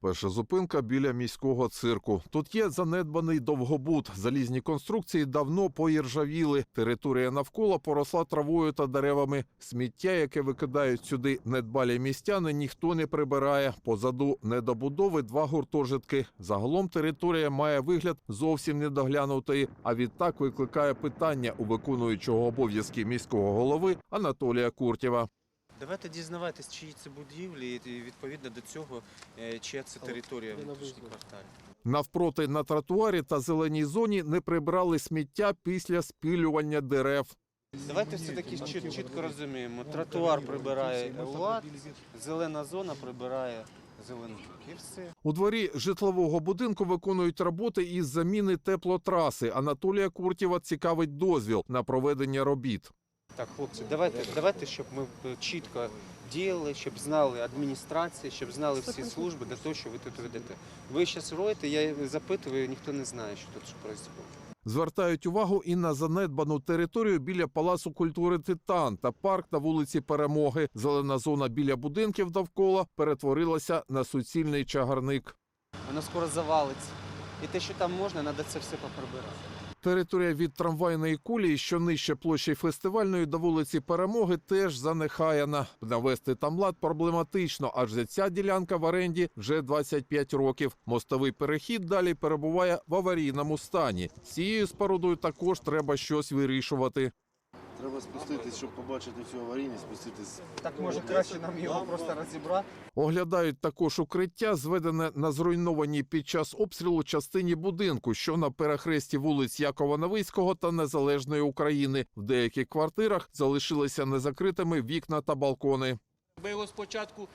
Перша зупинка біля міського цирку. Тут є занедбаний довгобуд. Залізні конструкції давно поіржавіли. Територія навколо поросла травою та деревами. Сміття, яке викидають сюди недбалі містяни, ніхто не прибирає. Позаду недобудови два гуртожитки. Загалом територія має вигляд зовсім недоглянутої, а відтак викликає питання у виконуючого обов'язки міського голови Анатолія Куртєва. Давайте дізнаватись, чиї це будівлі, і відповідно до цього, е, чия це територія внутрішній кварталі. Навпроти на тротуарі та зеленій зоні не прибрали сміття після спилювання дерев. Давайте все-таки чіт- чітко розуміємо. Тротуар прибирає ЛУАД, зелена зона прибирає зеленки. І все. У дворі житлового будинку виконують роботи із заміни теплотраси. Анатолія Куртєва цікавить дозвіл на проведення робіт. Так, хлопці, давайте, давайте, щоб ми е, чітко діяли, щоб знали адміністрація, щоб знали всі служби для того, що ви тут ведете. Ви зараз роєте, я запитую, ніхто не знає, що тут відбувається. Звертають увагу і на занедбану територію біля Палацу культури Титан та парк на вулиці Перемоги. Зелена зона біля будинків довкола перетворилася на суцільний чагарник. Воно скоро завалиться. І те, що там можна, треба це все поприбирати. Територія від трамвайної кулії, що нижче площі фестивальної до вулиці Перемоги, теж занехаяна. Навести там лад проблематично, адже ця ділянка в оренді вже 25 років. Мостовий перехід далі перебуває в аварійному стані. Цією спорудою також треба щось вирішувати. Треба спуститись, щоб побачити всю аварійність, спуститись. Так може краще нам його просто розібрати. Оглядають також укриття, зведене на зруйнованій під час обстрілу частині будинку, що на перехресті вулиць Якова Новицького та Незалежної України. В деяких квартирах залишилися незакритими вікна та балкони. Ми його спочатку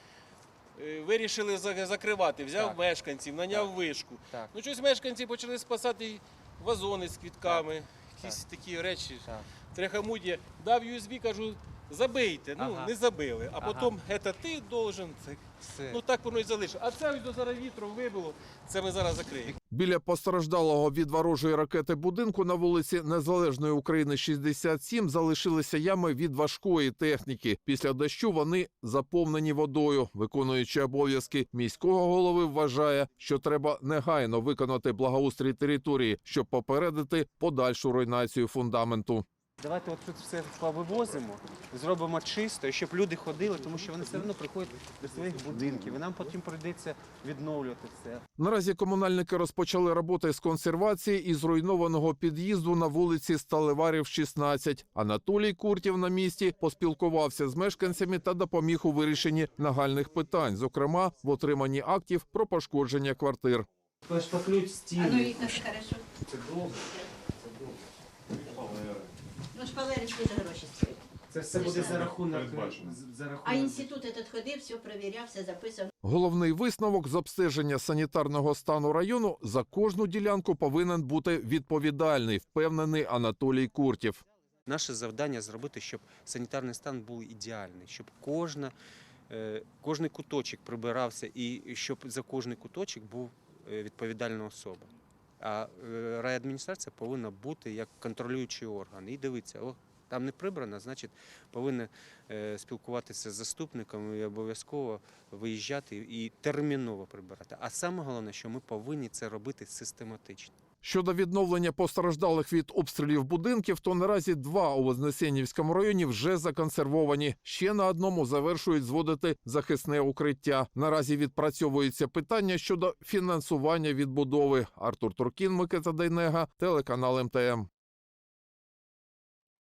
е, вирішили закривати, взяв Так. мешканців, наняв вишку. Так. Ну щось мешканці почали спасати вазони з квітками, якісь такі речі. Так. Трехамудія. Дав USB, кажу, забийте. Ну, Ага. не забили. А Ага. потім, це ти должен. Це... Все. Ну так воно і залишило. А це ось до зараз вітром вибило, це ми зараз закриємо. Біля постраждалого від ворожої ракети будинку на вулиці Незалежної України 67 залишилися ями від важкої техніки. Після дощу вони заповнені водою. Виконуючи обов'язки міського голови, вважає, що треба негайно виконати благоустрій території, щоб попередити подальшу руйнацію фундаменту. Давайте от тут все повивозимо, зробимо чисто, щоб люди ходили, тому що вони все одно приходять до своїх будинків, і нам потім прийдеться відновлювати все. Наразі комунальники розпочали роботи з консервації і зруйнованого під'їзду на вулиці Сталеварів, 16. Анатолій Куртів на місці поспілкувався з мешканцями та допоміг у вирішенні нагальних питань, зокрема в отриманні актів про пошкодження квартир. Пошпаклюють А ну стіни. хорошо. Це довго. Шпалерочки за гроші стоять. Це все буде за рахунок. За А рахунок. інститут этот ходив, все перевіряв, все записав. Головний висновок з обстеження санітарного стану району за кожну ділянку повинен бути відповідальний, впевнений Анатолій Куртів. Наше завдання зробити, щоб санітарний стан був ідеальний, щоб кожна, е, кожний куточок прибирався і щоб за кожний куточок був е, відповідальна особа. А е, райадміністрація повинна бути як контролюючий орган. І дивитися, о, там не прибрано, значить повинна е, спілкуватися з заступником і обов'язково виїжджати і терміново прибирати. А саме головне, що ми повинні це робити систематично. Щодо відновлення постраждалих від обстрілів будинків, то наразі два у Вознесенівському районі вже законсервовані. Ще на одному завершують зводити захисне укриття. Наразі відпрацьовується питання щодо фінансування відбудови. Артур Туркін, Микита Дейнега, телеканал МТМ.